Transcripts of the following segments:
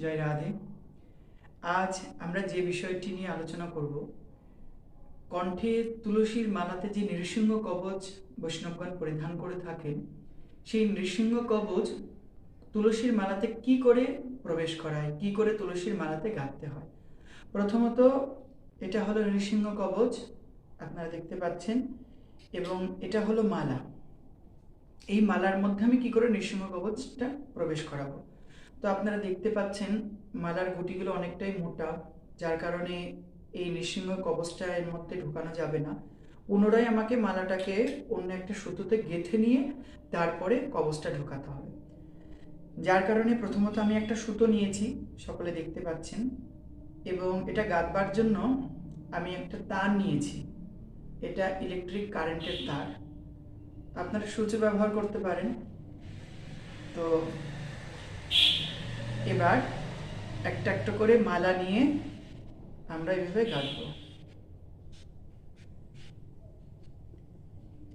জয় রাধে। আজ আমরা যে বিষয়টি নিয়ে আলোচনা করব, কণ্ঠে তুলসীর মালাতে যে নৃসিংহ কবচ বৈষ্ণবগণ পরিধান করে থাকেন, সেই নৃসিংহ কবচ তুলসীর মালাতে কি করে প্রবেশ করায়, কি করে তুলসীর মালাতে গাঁথতে হয়? প্রথমত এটা হলো নৃসিংহ কবচ, আপনারা দেখতে পাচ্ছেন, এবং এটা হলো মালা। এই মালার মধ্যে আমি কি করে নৃসিংহ কবচটা প্রবেশ করাবো? তো আপনারা দেখতে পাচ্ছেন মালার গুটিগুলো অনেকটাই মোটা, যার কারণে এই নৃসিংহ কবচটা এর মধ্যে ঢুকানো যাবে না। পুনরায় আমাকে মালাটাকে অন্য একটা সুতোতে গেঁথে নিয়ে তারপরে কবচটা ঢোকাতে হবে। যার কারণে প্রথমত আমি একটা সুতো নিয়েছি, সকলে দেখতে পাচ্ছেন। এবং এটা গাঁথবার জন্য আমি একটা তার নিয়েছি। এটা ইলেকট্রিক কারেন্টের তার। আপনারা সুচ ব্যবহার করতে পারেন। তো এবার একটা একটা করে মালা নিয়ে আমরা এভাবে গাঁথব।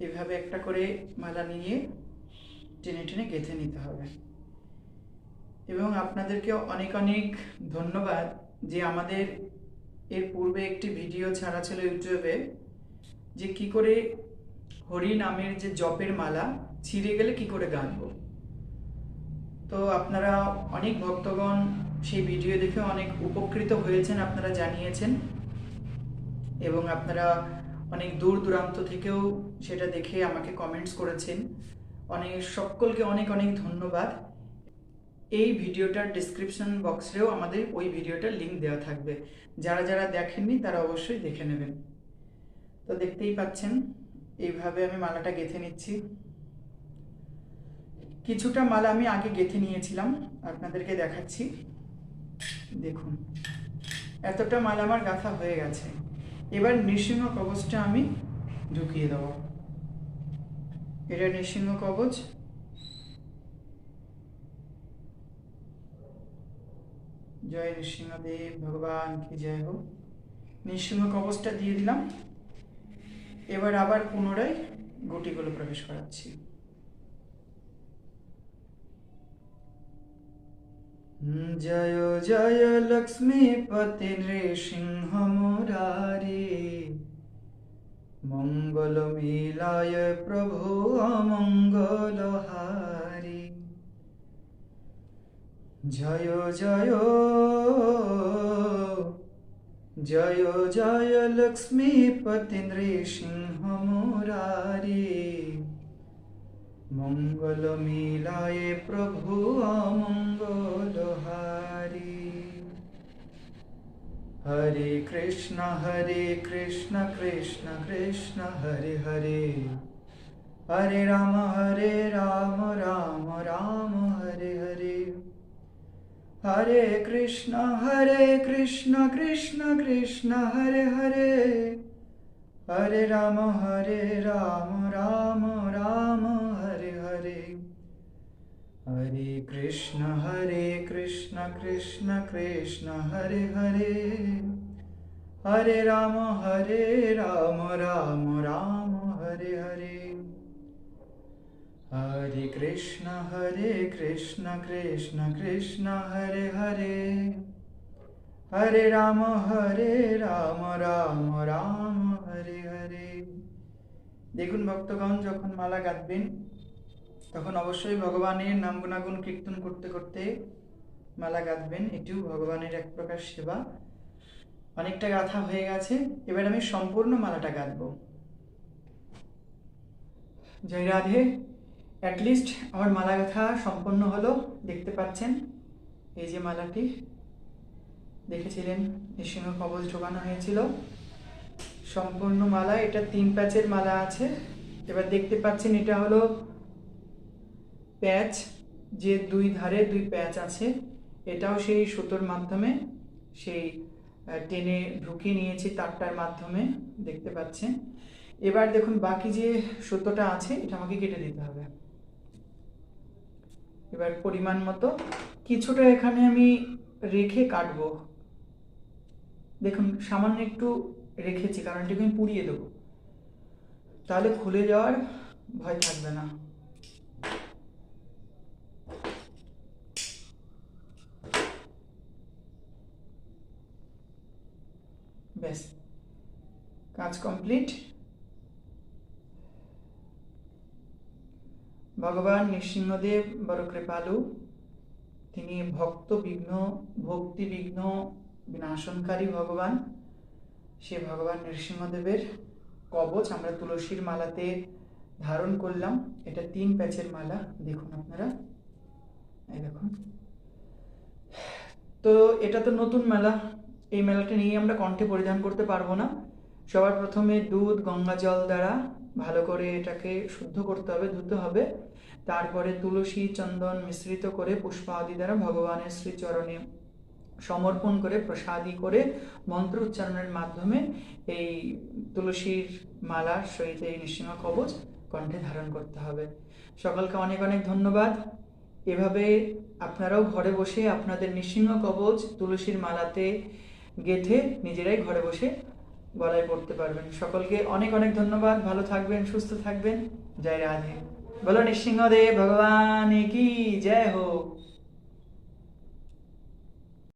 এভাবে একটা করে মালা নিয়ে টেনে টেনে গেঁথে নিতে হবে। এবং আপনাদেরকে অনেক অনেক ধন্যবাদ যে আমাদের এর পূর্বে একটি ভিডিও ছাড়া ছিল ইউটিউবে যে কি করে হরি নামের যে জপের মালা, ছিঁড়ে গেলে কি করে গাঁথবো? তো আপনারা অনেক ভক্তগণ সেই ভিডিও দেখে অনেক উপকৃত হয়েছেন, আপনারা জানিয়েছেন। এবং আপনারা অনেক দূর দূরান্ত থেকেও সেটা দেখে আমাকে কমেন্টস করেছেন। অনেক, সকলকে অনেক অনেক ধন্যবাদ। এই ভিডিওটার ডিসক্রিপশন বক্সেও আমাদের ওই ভিডিওটার লিঙ্ক দেওয়া থাকবে। যারা যারা দেখেননি তারা অবশ্যই দেখে নেবেন। তো দেখতেই পাচ্ছেন, এইভাবে আমি মালাটা গেঁথে নিচ্ছি। কিছুটা মালা আমি আগে গেঁথে নিয়েছিলাম, আপনাদেরকে দেখাচ্ছি। দেখুন, এতটা মালা আমার গাঁথা হয়ে গেছে। এবার নৃসিংহ কবচটা আমি ঢুকিয়ে দেবো। এটা নৃসিংহ কবচ। জয় নৃসিংহদেব ভগবান কি জয় হোক। নৃসিংহ কবচটা দিয়ে দিলাম। এবার আবার পুনরায় গুটিগুলো প্রবেশ করাচ্ছি। জয় জয় লক্ষ্মীপতি নৃসিংহ মুরারি মঙ্গল মিলায় প্রভু অমঙ্গল হারি জয় জয় জয় জয় লক্ষ্মীপতি নৃসিংহ মুরারি মঙ্গল মিলায়ে প্রভু অমঙ্গল হারি হরে কৃষ্ণ হরে কৃষ্ণ কৃষ্ণ কৃষ্ণ হরে হরে হরে রাম হরে রাম রাম রাম হরে হরে হরে কৃষ্ণ হরে কৃষ্ণ কৃষ্ণ কৃষ্ণ হরে হরে হরে রাম হরে রাম রাম হরে কৃষ্ণ হরে কৃষ্ণ কৃষ্ণ কৃষ্ণ হরে হরে হরে রাম হরে রাম রাম রাম হরে হরে হরে কৃষ্ণ হরে কৃষ্ণ কৃষ্ণ কৃষ্ণ হরে হরে হরে রাম হরে রাম রাম রাম হরে হরে দেখুন ভক্তগণ যখন মালা গাঁথবেন তখন অবশ্যই ভগবানের নাম গুণাগুণ কীর্তন করতে করতে মালা গাঁথবেন। এটিও ভগবানের এক প্রকার সেবা। অনেকটা গাঁথা হয়ে গেছে। এবার আমি সম্পূর্ণ মালাটা গাঁথব। জয় রাধে। অ্যাটলিস্ট আমার মালা গাঁথা সম্পন্ন হলো। দেখতে পাচ্ছেন? এই যে মালাটি। দেখেছিলেন? নৃসিংহ কবচ ঢোকানো হয়েছিল। সম্পূর্ণ মালা। এটা তিন প্যাচের মালা আছে। এবার দেখতে পাচ্ছেন, এটা হলো প্যাচ, যে দুই ধারে দুই প্যাচ আছে, এটাও সেই সুতোর মাধ্যমে, সেই টেনে ঢুকিয়ে নিয়েছি তারটার মাধ্যমে, দেখতে পাচ্ছেন। এবার দেখুন বাকি যে সুতোটা আছে, এটা আমাকে কেটে দিতে হবে। এবার পরিমাণ মতো, কিছুটা এখানে আমি রেখে কাটবো। দেখুন, সামান্য একটু রেখেছি, কারণ এটাকে আমি পুড়িয়ে দেবো। তাহলে খুলে যাওয়ার ভয় থাকবে না। ব্যাস। কাজ কমপ্লিট ভগবান নৃসিংহদেব বড় কৃপালু। তিনি ভক্ত বিঘ্ন, ভক্তি বিঘ্ন, বিনাশনকারী ভগবান। সে ভগবান নৃসিংহদেবের কবচ আমরা তুলসীর মালাতে ধারণ করলাম। এটা তিন প্যাচের মালা, দেখুন আপনারা। এই দেখুন। তো এটা তো নতুন মেলা। এই মেলাটা নিয়ে আমরা কণ্ঠে পরিধান করতে পারব না। সবার প্রথমে দুধ, গঙ্গা জল দ্বারা ভালো করে এটাকে শুদ্ধ করতে হবে, ধুতে হবে। তারপরে তুলসী, চন্দন মিশ্রিত করে পুষ্প আদি দ্বারা ভগবানের শ্রীচরণে সমর্পণ করে, প্রসাদী করে মন্ত্র উচ্চারণের মাধ্যমে এই তুলসীর মালার সহিত এই নৃসিংহ কবচ কণ্ঠে ধারণ করতে হবে। সকলকে অনেক অনেক ধন্যবাদ। এভাবে আপনারাও ঘরে বসে আপনাদের নৃসিংহ কবচ, তুলসীর মালাতে গেথে নিজেরাই ঘরে বসে গলায় পড়তে পারবেন। সকলকে অনেক অনেক ধন্যবাদ। ভালো থাকবেন, সুস্থ থাকবেন। জয় রাধে। বলো নৃসিংহদেব, ভগবান কি জয় হোক।